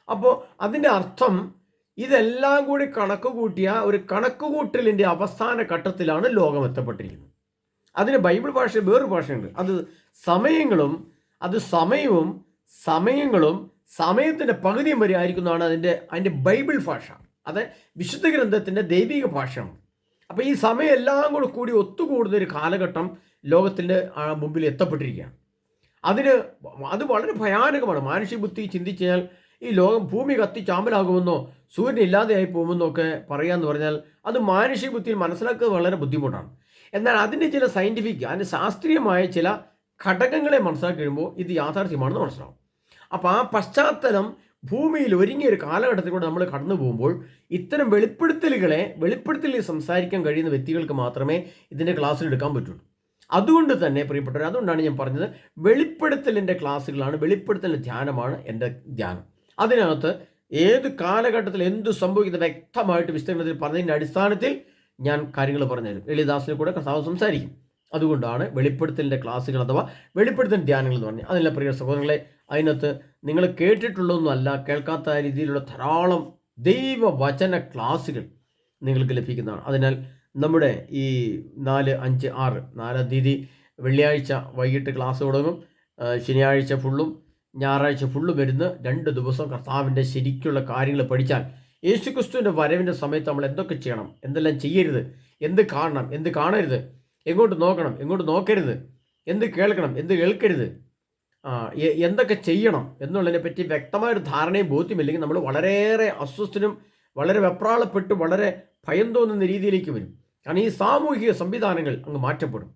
അപ്പോൾ അതിന്റെ അർത്ഥം ഇതെല്ലാം കൂടി കണക്ക് കൂട്ടിയ ഒരു കണക്കുകൂട്ടലിന്റെ അവസാന ഘട്ടത്തിലാണ് ലോകം എത്തപ്പെട്ടിരിക്കുന്നത് അതിന് ബൈബിൾ ഭാഷ വേറൊരു ഭാഷയുണ്ട്. അത് സമയങ്ങളും അത് സമയവും സമയങ്ങളും സമയത്തിന്റെ പകുതിയും വരെ ആയിരിക്കുന്നതാണ് അതിന്റെ അതിന്റെ ബൈബിൾ ഭാഷ. അത് വിശുദ്ധ ഗ്രന്ഥത്തിന്റെ ദൈവിക ഭാഷയാണ്. അപ്പോൾ ഈ സമയം എല്ലാം കൂടെ കൂടി ഒത്തുകൂടുന്ന ഒരു കാലഘട്ടം ലോകത്തിന്റെ മുമ്പിൽ എത്തപ്പെട്ടിരിക്കുകയാണ്. അതിന് അത് വളരെ ഭയാനകമാണ്. മാനുഷിക ബുദ്ധി ചിന്തിച്ചു കഴിഞ്ഞാൽ ഈ ലോകം ഭൂമി കത്തി ചാമ്പലാകുമെന്നോ സൂര്യൻ ഇല്ലാതെയായി പോകുമെന്നോ ഒക്കെ പറയാന്ന് പറഞ്ഞാൽ അത് മാനുഷിക ബുദ്ധിയിൽ മനസ്സിലാക്കുക വളരെ ബുദ്ധിമുട്ടാണ്. എന്നാൽ അതിന്റെ ചില സയന്റിഫിക് അതിന്റെ ശാസ്ത്രീയമായ ചില ഘടകങ്ങളെ മനസ്സിലാക്കി കഴിയുമ്പോൾ ഇത് യാഥാർത്ഥ്യമാണെന്ന് മനസ്സിലാവും. അപ്പോൾ ആ പശ്ചാത്തലം ഭൂമിയിൽ ഒരുങ്ങിയ ഒരു കാലഘട്ടത്തിലൂടെ നമ്മൾ കടന്നു പോകുമ്പോൾ ഇത്തരം വെളിപ്പെടുത്തലുകളെ വെളിപ്പെടുത്തലിൽ സംസാരിക്കാൻ കഴിയുന്ന വ്യക്തികൾക്ക് മാത്രമേ ഇതിന്റെ ക്ലാസ്സിൽ എടുക്കാൻ പറ്റുള്ളൂ. അതുകൊണ്ട് തന്നെ പ്രിയപ്പെട്ടവർ അതുകൊണ്ടാണ് ഞാൻ പറഞ്ഞത് വെളിപ്പെടുത്തലിന്റെ ക്ലാസ്സുകളാണ് വെളിപ്പെടുത്തലിന്റെ ധ്യാനമാണ് എന്റെ ധ്യാനം. അതിനകത്ത് ഏത് കാലഘട്ടത്തിൽ എന്ത് സംഭവിക്കുന്നത് വ്യക്തമായിട്ട് വിസ്തീർണത്തിൽ പറഞ്ഞതിന്റെ അടിസ്ഥാനത്തിൽ ഞാൻ കാര്യങ്ങൾ പറഞ്ഞുതരും. എളിദാസിനെ കൂടെ കർത്താവ് സംസാരിക്കും. അതുകൊണ്ടാണ് വെളിപ്പെടുത്തലിന്റെ ക്ലാസ്സുകൾ അഥവാ വെളിപ്പെടുത്തൽ ധ്യാനങ്ങൾ എന്ന് പറഞ്ഞാൽ അതിനുള്ള പ്രിയ സഹോദരങ്ങളെ അതിനകത്ത് നിങ്ങൾ കേട്ടിട്ടുള്ളതൊന്നുമല്ല കേൾക്കാത്ത രീതിയിലുള്ള ധാരാളം ദൈവവചന ക്ലാസ്സുകൾ നിങ്ങൾക്ക് ലഭിക്കുന്നതാണ്. അതിനാൽ നമ്മുടെ ഈ നാല് അഞ്ച് ആറ് നാലാം തീയതി വെള്ളിയാഴ്ച വൈകിട്ട് ക്ലാസ് തുടങ്ങും. ശനിയാഴ്ച ഫുള്ളും ഞായറാഴ്ച ഫുള്ളും വരുന്ന രണ്ട് ദിവസം കർത്താവിന്റെ ശരിക്കുള്ള കാര്യങ്ങൾ പഠിച്ചാൽ യേശുക്രിസ്തുവിന്റെ വരവിന്റെ സമയത്ത് നമ്മൾ എന്തൊക്കെ ചെയ്യണം? എന്തെല്ലാം ചെയ്യരുത്? എന്ത് കാണണം? എന്ത് കാണരുത്? എങ്ങോട്ട് നോക്കണം? എങ്ങോട്ട് നോക്കരുത്? എന്ത് കേൾക്കണം? എന്ത് കേൾക്കരുത്? എന്തൊക്കെ ചെയ്യണം എന്നുള്ളതിനെ പറ്റി വ്യക്തമായൊരു ധാരണയും ബോധ്യമില്ലെങ്കിൽ നമ്മൾ വളരെയേറെ അസ്വസ്ഥനും വളരെ വെപ്രാളപ്പെട്ട് വളരെ ഭയം തോന്നുന്ന രീതിയിലേക്ക് വരും. കാരണം ഈ സാമൂഹിക സംവിധാനങ്ങൾ അങ്ങ് മാറ്റപ്പെടും.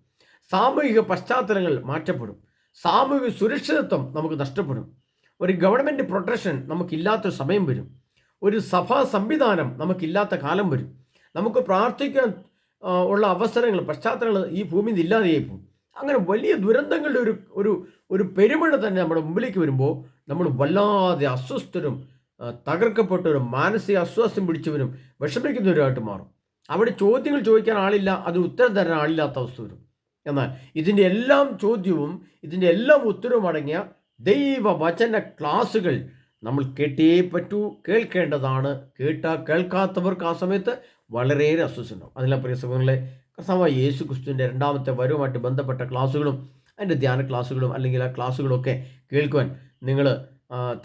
സാമൂഹിക പശ്ചാത്തലങ്ങൾ മാറ്റപ്പെടും. സാമൂഹിക സുരക്ഷിതത്വം നമുക്ക് നഷ്ടപ്പെടും. ഒരു ഗവൺമെന്റ് പ്രൊട്ടക്ഷൻ നമുക്കില്ലാത്തൊരു സമയം വരും. ഒരു സഭാ സംവിധാനം നമുക്കില്ലാത്ത കാലം വരും. നമുക്ക് പ്രാർത്ഥിക്കാൻ ഉള്ള അവസരങ്ങൾ പശ്ചാത്തലങ്ങൾ ഈ ഭൂമിയിൽ ഇല്ലാതെയായി പോകും. അങ്ങനെ വലിയ ദുരന്തങ്ങളുടെ ഒരു ഒരു ഒരു പെരുമഴ തന്നെ നമ്മുടെ മുമ്പിലേക്ക് വരുമ്പോൾ നമ്മൾ വല്ലാതെ അസ്വസ്ഥരും തകർക്കപ്പെട്ടവരും മാനസിക അസ്വാസ്ഥ്യം പിടിച്ചവരും വിഷമിക്കുന്നവരുമായിട്ട് മാറും. അവിടെ ചോദ്യങ്ങൾ ചോദിക്കാൻ ആളില്ല അതിന് ഉത്തരം തരാൻ ആളില്ലാത്ത അവസ്ഥ വരും. എന്നാൽ ഇതിന്റെ എല്ലാം ചോദ്യവും ഇതിന്റെ എല്ലാം ഉത്തരവും അടങ്ങിയ ദൈവവചന ക്ലാസ്സുകൾ നമ്മൾ കേട്ടേ പറ്റൂ കേൾക്കേണ്ടതാണ്. കേട്ടാൽ കേൾക്കാത്തവർക്ക് ആ സമയത്ത് വളരെയേറെ അസ്വസ്ഥണ്ടാവും അതിനുള്ള പ്രിയ സഹോദരങ്ങളെ കർത്താവായ യേശു ക്രിസ്തുവിന്റെ രണ്ടാമത്തെ വരവുമായിട്ട് ബന്ധപ്പെട്ട ക്ലാസ്സുകളും അതിന്റെ ധ്യാന ക്ലാസ്സുകളും അല്ലെങ്കിൽ ആ ക്ലാസ്സുകളൊക്കെ കേൾക്കുവാൻ നിങ്ങൾ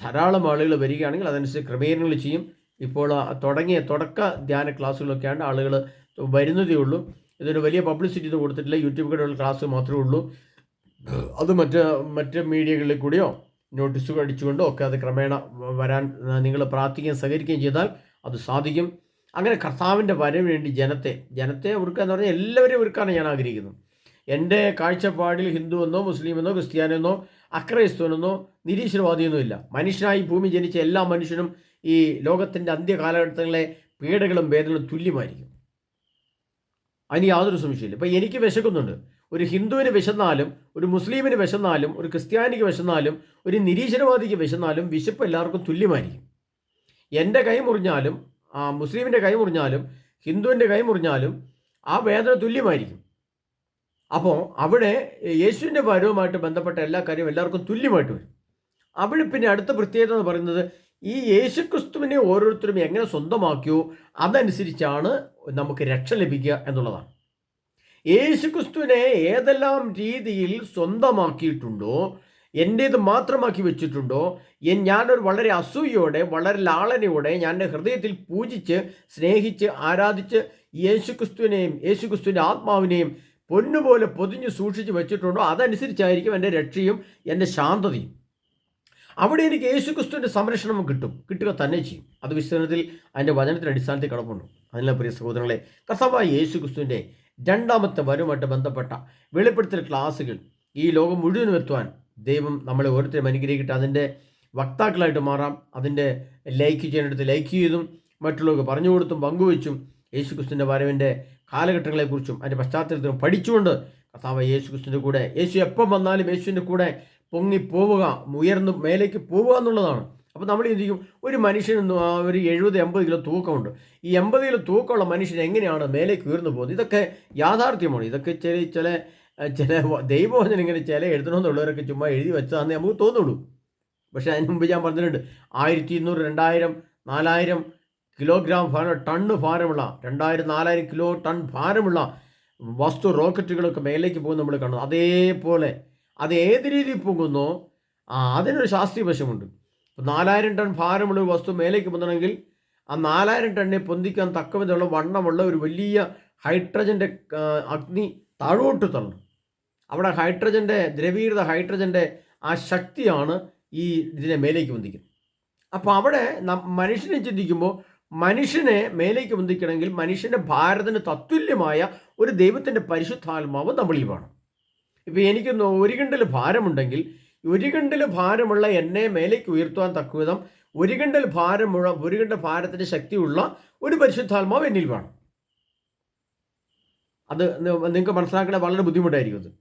ധാരാളം ആളുകൾ വരികയാണെങ്കിൽ അതനുസരിച്ച് ക്രമീകരണങ്ങൾ ചെയ്യും. ഇപ്പോൾ തുടങ്ങിയ തുടക്ക ധ്യാന ക്ലാസ്സുകളൊക്കെയാണ് ആളുകൾ വരുന്നതേ ഉള്ളൂ. ഇതൊരു വലിയ പബ്ലിസിറ്റി ഒന്നും കൊടുത്തിട്ടില്ല. യൂട്യൂബ് കൂടെയുള്ള ക്ലാസ് മാത്രമേ ഉള്ളൂ. അത് മറ്റ് മറ്റ് മീഡിയകളിൽ കൂടിയോ നോട്ടീസുകൾ അടിച്ചുകൊണ്ടോ ഒക്കെ അത് ക്രമേണ വരാൻ നിങ്ങൾ പ്രാർത്ഥിക്കുകയും സഹകരിക്കുകയും ചെയ്താൽ അത് സാധിക്കും. അങ്ങനെ കർത്താവിന്റെ വരവിന് വേണ്ടി ജനത്തെ ജനത്തെ എന്ന് പറഞ്ഞാൽ എല്ലാവരെയും ഒരുക്കാനാണ് ഞാൻ ആഗ്രഹിക്കുന്നു. എന്റെ കാഴ്ചപ്പാടിൽ ഹിന്ദു എന്നോ മുസ്ലിം എന്നോ ക്രിസ്ത്യാനെന്നോ അക്രൈസ്തവനെന്നോ നിരീശ്വരവാദിയൊന്നും ഇല്ല. മനുഷ്യനായി ഭൂമി ജനിച്ച എല്ലാ മനുഷ്യനും ഈ ലോകത്തിന്റെ അന്ത്യകാലഘട്ടങ്ങളെ പീഡകളും വേദനകളും തുല്യമായിരിക്കും. അതിന് യാതൊരു സംശയമില്ല ഇപ്പം എനിക്ക് വിശക്കുന്നുണ്ട്. ഒരു ഹിന്ദുവിന് വിശന്നാലും ഒരു മുസ്ലിമിന് വിശന്നാലും ഒരു ക്രിസ്ത്യാനിക്ക് വിശന്നാലും ഒരു നിരീശ്വരവാദിക്ക് വിശന്നാലും വിശപ്പ് എല്ലാവർക്കും തുല്യമായിരിക്കും. എന്റെ കൈ മുറിഞ്ഞാലും ആ മുസ്ലിമിന്റെ കൈ മുറിഞ്ഞാലും ഹിന്ദുവിന്റെ കൈ മുറിഞ്ഞാലും ആ വേദന തുല്യമായിരിക്കും. അപ്പോൾ അവിടെ യേശുവിന്റെ വരവുമായിട്ട് ബന്ധപ്പെട്ട എല്ലാ കാര്യവും എല്ലാവർക്കും തുല്യമായിട്ട് വരും. അവിടെ പിന്നെ അടുത്ത പ്രത്യേകത എന്ന് പറയുന്നത് ഈ യേശുക്രിസ്തുവിനെ ഓരോരുത്തരും എങ്ങനെ സ്വന്തമാക്കിയോ അതനുസരിച്ചാണ് നമുക്ക് രക്ഷ ലഭിക്കുക എന്നുള്ളതാണ്. യേശുക്രിസ്തുവിനെ ഏതെല്ലാം രീതിയിൽ സ്വന്തമാക്കിയിട്ടുണ്ടോ എന്റേത് മാത്രമാക്കി വെച്ചിട്ടുണ്ടോ എൻ ഞാനൊരു വളരെ അസൂയോടെ വളരെ ലാളനയോടെ ഞാൻ എന്റെ ഹൃദയത്തിൽ പൂജിച്ച് സ്നേഹിച്ച് ആരാധിച്ച് യേശുക്രിസ്തുവിനെയും യേശുക്രിസ്തുവിന്റെ ആത്മാവിനെയും പൊന്നുപോലെ പൊതിഞ്ഞ് സൂക്ഷിച്ച് വെച്ചിട്ടുണ്ടോ അതനുസരിച്ചായിരിക്കും എന്റെ രക്ഷയും എന്റെ ശാന്തതയും. അവിടെ എനിക്ക് യേശുക്രിസ്തുവിന്റെ സംരക്ഷണം കിട്ടും കിട്ടുക തന്നെ ചെയ്യും. അത് വിശ്വനത്തിൽ അതിന്റെ വചനത്തിന്റെ അടിസ്ഥാനത്തിൽ കിടപ്പുണ്ട്. അതിനുള്ള പ്രിയ സഹോദരങ്ങളെ കർത്താവായ യേശുക്രിസ്തുവിന്റെ രണ്ടാമത്തെ വരവുമായിട്ട് ബന്ധപ്പെട്ട വെളിപ്പെടുത്തൽ ക്ലാസ്സുകൾ ഈ ലോകം മുഴുവനും എത്തുവാൻ ദൈവം നമ്മളെ ഓരോരുത്തരും അനുഗ്രഹിക്കട്ടെ. അതിന്റെ വക്താക്കളായിട്ട് മാറാം. അതിന്റെ ലൈക്ക് ചെയ്യേണ്ടത് ലൈക്ക് ചെയ്തും മറ്റുള്ളവർക്ക് പറഞ്ഞു കൊടുത്തും പങ്കുവച്ചും യേശുക്രിസ്തുവിന്റെ വരവിന്റെ കാലഘട്ടങ്ങളെക്കുറിച്ചും അതിന്റെ പശ്ചാത്തലത്തിലും പഠിച്ചുകൊണ്ട് കർത്താവ് യേശുക്രിസ്തുവിന്റെ കൂടെ യേശു എപ്പം വന്നാലും യേശുവിന്റെ കൂടെ പൊങ്ങി പോവുക ഉയർന്നു മേലേക്ക് പോവുക എന്നുള്ളതാണ് അപ്പോൾ നമ്മൾ ചിന്തിക്കും ഒരു മനുഷ്യന് ഒരു എഴുപത് എൺപത് കിലോ തൂക്കമുണ്ട്. ഈ എൺപത് കിലോ തൂക്കമുള്ള മനുഷ്യൻ എങ്ങനെയാണ് മേലേക്ക് ഉയർന്നു പോകുന്നത്? ഇതൊക്കെ യാഥാർത്ഥ്യമാണ്. ഇതൊക്കെ ചില ചില ചില ദൈവവചനം ഇങ്ങനെ ചില എഴുതണമെന്നുള്ളവരൊക്കെ ചുമ്മാ എഴുതി വെച്ചതാണെന്ന് നമുക്ക് തോന്നുള്ളൂ. പക്ഷേ അതിന് മുമ്പ് ഞാൻ പറഞ്ഞിട്ടുണ്ട് ആയിരത്തി ഇരുന്നൂറ് രണ്ടായിരം നാലായിരം കിലോഗ്രാം ഭാരം ടണ്ണ് ഭാരമുള്ള രണ്ടായിരം നാലായിരം കിലോ ടൺ ഭാരമുള്ള വസ്തു റോക്കറ്റുകളൊക്കെ മേലേക്ക് പോകും നമ്മൾ കാണുന്നു. അതേപോലെ അത് ഏത് രീതിയിൽ പോകുന്നോ ആ അതിനൊരു ശാസ്ത്രീയ വശമുണ്ട്. നാലായിരം ടൺ ഭാരമുള്ള ഒരു വസ്തു മേലേക്ക് പൊന്തണമെങ്കിൽ ആ നാലായിരം ടണ്ണിനെ പൊന്തിക്കാൻ തക്കവിധമുള്ള വണ്ണമുള്ള ഒരു വലിയ ഹൈഡ്രജന്റെ അഗ്നി താഴോട്ട് തള്ളണം. അവിടെ ഹൈഡ്രജന്റെ ദ്രവീകൃത ഹൈഡ്രജന്റെ ആ ശക്തിയാണ് ഈ ഇതിനെ മേലേക്ക് പൊന്തിക്കുന്നത്. അപ്പോൾ അവിടെ മനുഷ്യനെ ചിന്തിക്കുമ്പോൾ മനുഷ്യനെ മേലേക്ക് പൊന്തിക്കണമെങ്കിൽ മനുഷ്യന്റെ ഭാരതത്തിന് തത്തുല്യമായ ഒരു ദൈവത്തിന്റെ പരിശുദ്ധാത്മാവ് നമ്മളിൽ വേണം. ഇപ്പോൾ എനിക്ക് ഒരു കിണ്ടൽ ഭാരമുണ്ടെങ്കിൽ ഒരു കിണ്ടൽ ഭാരമുള്ള എന്നെ മേലേക്ക് ഉയർത്തുവാൻ തക്കവിധം ഒരു കിണ്ടൽ ഭാരമുള്ള ഒരു കിണ്ട ഭാരത്തിന്റെ ശക്തിയുള്ള ഒരു പരിശുദ്ധാത്മാവ് എന്നിൽ വേണം. അത് നിങ്ങൾക്ക് മനസ്സിലാക്കേണ്ട വളരെ ബുദ്ധിമുട്ടായിരിക്കും അത്.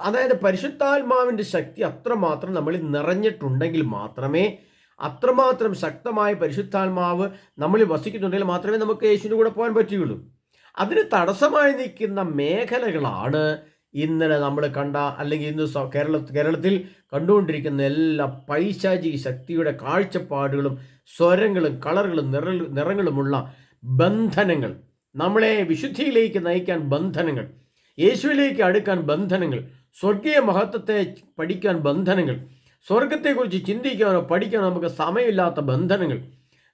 അതായത് പരിശുദ്ധാത്മാവിന്റെ ശക്തി അത്രമാത്രം നമ്മളിൽ നിറഞ്ഞിട്ടുണ്ടെങ്കിൽ മാത്രമേ അത്രമാത്രം ശക്തമായ പരിശുദ്ധാത്മാവ് നമ്മളിൽ വസിക്കുന്നുണ്ടെങ്കിൽ മാത്രമേ നമുക്ക് യേശുവിന്റെ കൂടെ പോകാൻ പറ്റുകയുള്ളൂ. അതിന് തടസ്സമായി നിൽക്കുന്ന മേഖലകളാണ് ഇന്നലെ നമ്മൾ കണ്ട അല്ലെങ്കിൽ ഇന്ന് കേരള കേരളത്തിൽ കണ്ടുകൊണ്ടിരിക്കുന്ന എല്ലാ പൈശാചിക ശക്തിയുടെ കാഴ്ചപ്പാടുകളും സ്വരങ്ങളും കളറുകളും നിറ നിറങ്ങളുമുള്ള ബന്ധനങ്ങൾ. നമ്മളെ വിശുദ്ധിയിലേക്ക് നയിക്കാൻ ബന്ധനങ്ങൾ. യേശുവിലേക്ക് അടുക്കാൻ ബന്ധനങ്ങൾ. സ്വർഗീയ മഹത്വത്തെ പഠിക്കാൻ ബന്ധനങ്ങൾ. സ്വർഗത്തെക്കുറിച്ച് ചിന്തിക്കാനോ പഠിക്കാനോ നമുക്ക് സമയമില്ലാത്ത ബന്ധനങ്ങൾ.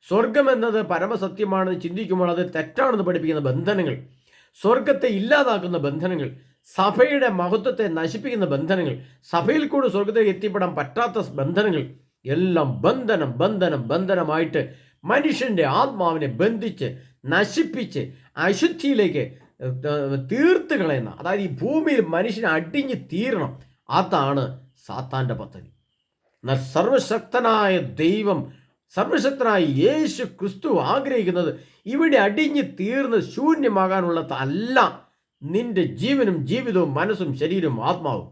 സ്വർഗം എന്നത് പരമസത്യമാണെന്ന് ചിന്തിക്കുമ്പോൾ അത് തെറ്റാണെന്ന് പഠിപ്പിക്കുന്ന ബന്ധനങ്ങൾ. സ്വർഗത്തെ ഇല്ലാതാക്കുന്ന ബന്ധനങ്ങൾ. സഭയുടെ മഹത്വത്തെ നശിപ്പിക്കുന്ന ബന്ധനങ്ങൾ സഭയിൽ കൂടെ സ്വർഗത്തിലേക്ക് എത്തിപ്പെടാൻ പറ്റാത്ത ബന്ധനങ്ങൾ എല്ലാം ബന്ധനം ബന്ധനം ബന്ധനമായിട്ട് മനുഷ്യന്റെ ആത്മാവിനെ ബന്ധിച്ച് നശിപ്പിച്ച് അശുദ്ധിയിലേക്ക് തീർത്ത് കളയുന്ന അതായത് ഈ ഭൂമിയിൽ മനുഷ്യനെ അടിഞ്ഞ് തീരണം. അതാണ് സാത്താന്റെ പദ്ധതി. എന്നാൽ സർവശക്തനായ ദൈവം സർവശക്തനായ യേശു ക്രിസ്തു ആഗ്രഹിക്കുന്നത് ഇവിടെ അടിഞ്ഞ് തീർന്ന് ശൂന്യമാകാനുള്ള അല്ല നിന്റെ ജീവനും ജീവിതവും മനസ്സും ശരീരവും ആത്മാവും.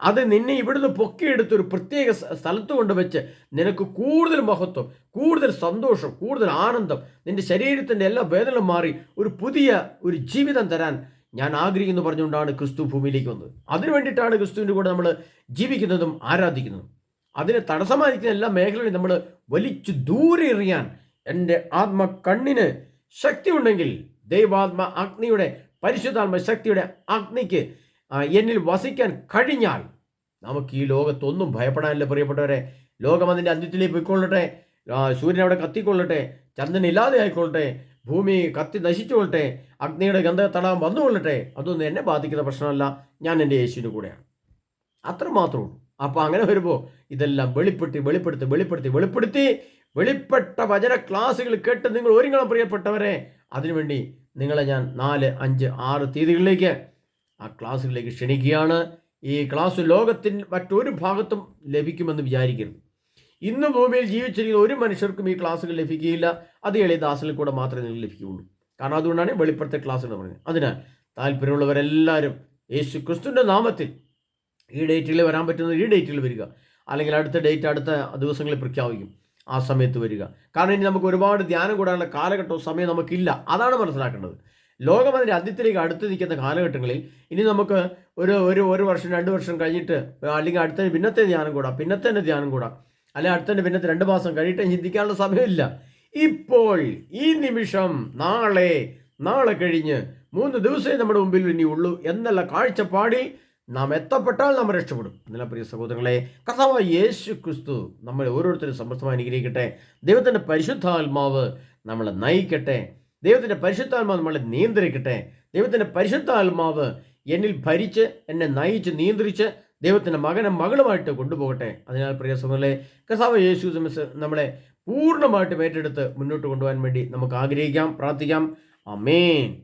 അത് നിന്നെ ഇവിടുന്ന് പൊക്കിയെടുത്ത് ഒരു പ്രത്യേക സ്ഥലത്ത് കൊണ്ടുവച്ച് നിനക്ക് കൂടുതൽ മഹത്വം കൂടുതൽ സന്തോഷം കൂടുതൽ ആനന്ദം നിന്റെ ശരീരത്തിന്റെ എല്ലാ വേദനകളും മാറി ഒരു പുതിയ ഒരു ജീവിതം തരാൻ ഞാൻ ആഗ്രഹിക്കുന്നു പറഞ്ഞുകൊണ്ടാണ് ക്രിസ്തു ഭൂമിയിലേക്ക് വന്നത്. അതിനു വേണ്ടിയിട്ടാണ് ക്രിസ്തുവിന്റെ കൂടെ നമ്മൾ ജീവിക്കുന്നതും ആരാധിക്കുന്നതും. അതിന് തടസ്സമായിരിക്കുന്ന എല്ലാ മേഖലകളിലും നമ്മൾ വലിച്ചു ദൂരെ എറിയാൻ എന്റെ ആത്മ കണ്ണിന് ശക്തി ഉണ്ടെങ്കിൽ ദൈവാത്മ അഗ്നിയുടെ പരിശുദ്ധാത്മ ശക്തിയുടെ അഗ്നിക്ക് എന്നിൽ വസിക്കാൻ കഴിഞ്ഞാൽ നമുക്ക് ഈ ലോകത്തൊന്നും ഭയപ്പെടാനില്ല പ്രിയപ്പെട്ടവരെ. ലോകം അതിന്റെ അന്ത്യത്തിലേക്ക് പോയിക്കൊള്ളട്ടെ സൂര്യൻ അവിടെ കത്തിക്കൊള്ളട്ടെ ചന്ദ്രൻ ഇല്ലാതെ ആയിക്കൊള്ളട്ടെ ഭൂമി കത്തി നശിച്ചുകൊള്ളട്ടെ അഗ്നിയുടെ ഗന്ധ തടാകം വന്നുകൊള്ളട്ടെ അതൊന്നും എന്നെ ബാധിക്കുന്ന പ്രശ്നമല്ല. ഞാൻ എന്റെ യേശുവിന്റെ കൂടെയാണ്. അത്ര മാത്രമേ ഉള്ളൂ. അപ്പോൾ അങ്ങനെ വരുമ്പോൾ ഇതെല്ലാം വെളിപ്പെടുത്തി വെളിപ്പെടുത്തി വെളിപ്പെടുത്തി വെളിപ്പെടുത്തി. വെളിപ്പെട്ട വചന ക്ലാസ്സുകൾ കേട്ട് നിങ്ങൾ ഒരുങ്ങണം പ്രിയപ്പെട്ടവരെ. അതിനുവേണ്ടി നിങ്ങളെ ഞാൻ നാല് അഞ്ച് ആറ് തീയതികളിലേക്ക് ആ ക്ലാസ്സുകളിലേക്ക് ക്ഷണിക്കുകയാണ്. ഈ ക്ലാസ് ലോകത്തിൻ മറ്റൊരു ഭാഗത്തും ലഭിക്കുമെന്ന് വിചാരിക്കരുത്. ഇന്ന് ഭൂമിയിൽ ജീവിച്ചിരിക്കുന്ന ഒരു മനുഷ്യർക്കും ഈ ക്ലാസ്സുകൾ ലഭിക്കുകയില്ല. അത് എളിദാസിൽ കൂടെ മാത്രമേ നിങ്ങൾക്ക് ലഭിക്കുകയുള്ളൂ. കാരണം അതുകൊണ്ടാണ് വെളിപ്പെടുത്തൽ ക്ലാസ് എന്ന് പറയുന്നത് അതിനാൽ താല്പര്യമുള്ളവരെല്ലാവരും യേശു ക്രിസ്തുവിന്റെ നാമത്തിൽ ഈ ഡേറ്റിൽ വരാൻ പറ്റുന്ന ഈ ഡേറ്റിൽ വരിക. അല്ലെങ്കിൽ അടുത്ത ഡേറ്റ് അടുത്ത ദിവസങ്ങളിൽ പ്രഖ്യാപിക്കും. ആ സമയത്ത് വരിക. കാരണം ഇനി നമുക്ക് ഒരുപാട് ധ്യാനം കൂടാനുള്ള കാലഘട്ടവും സമയം നമുക്കില്ല. അതാണ് മനസ്സിലാക്കേണ്ടത്. ലോകം അതിന്റെ അന്ത്യത്തിലേക്ക് അടുത്ത് നിൽക്കുന്ന കാലഘട്ടങ്ങളിൽ ഇനി നമുക്ക് ഒരു ഒരു ഒരു വർഷം രണ്ട് വർഷം കഴിഞ്ഞിട്ട് അല്ലെങ്കിൽ അടുത്ത ഭിന്നത്തെ ധ്യാനം കൂടാം പിന്നത്തെ തന്നെ ധ്യാനം കൂടാം അല്ലെങ്കിൽ അടുത്തതിന്റെ പിന്നത്തെ രണ്ട് മാസം കഴിഞ്ഞിട്ട് ചിന്തിക്കാനുള്ള സമയമില്ല. ഇപ്പോൾ ഈ നിമിഷം നാളെ നാളെ കഴിഞ്ഞ് മൂന്ന് ദിവസമേ നമ്മുടെ മുമ്പിൽ ഇനി ഉള്ളൂ എന്നുള്ള കാഴ്ചപ്പാടിൽ നാം എത്തപ്പെട്ടാൽ നാം രക്ഷപ്പെടും. എന്നാൽ പ്രിയ സഹോദരങ്ങളെ കഥാവ യേശു ക്രിസ്തു നമ്മളെ ഓരോരുത്തരും സമൃദ്ധമായി അനുഗ്രഹിക്കട്ടെ. ദൈവത്തിന്റെ പരിശുദ്ധാത്മാവ് നമ്മളെ നയിക്കട്ടെ. ദൈവത്തിന്റെ പരിശുദ്ധാത്മാവ് നമ്മളെ നിയന്ത്രിക്കട്ടെ. ദൈവത്തിന്റെ പരിശുദ്ധാത്മാവ് എന്നിൽ ഭരിച്ച് എന്നെ നയിച്ച് നിയന്ത്രിച്ച് ദൈവത്തിന്റെ മകനെ മകളുമായിട്ട് കൊണ്ടുപോകട്ടെ. അതിനാൽ പ്രിയ സഹോദരങ്ങളെ കർത്താവ് യേശു നമ്മളെ പൂർണമായിട്ടും ഏറ്റെടുത്ത് മുന്നോട്ട് കൊണ്ടുപോകാൻ വേണ്ടി നമുക്ക് ആഗ്രഹിക്കാം പ്രാർത്ഥിക്കാം. അമേൻ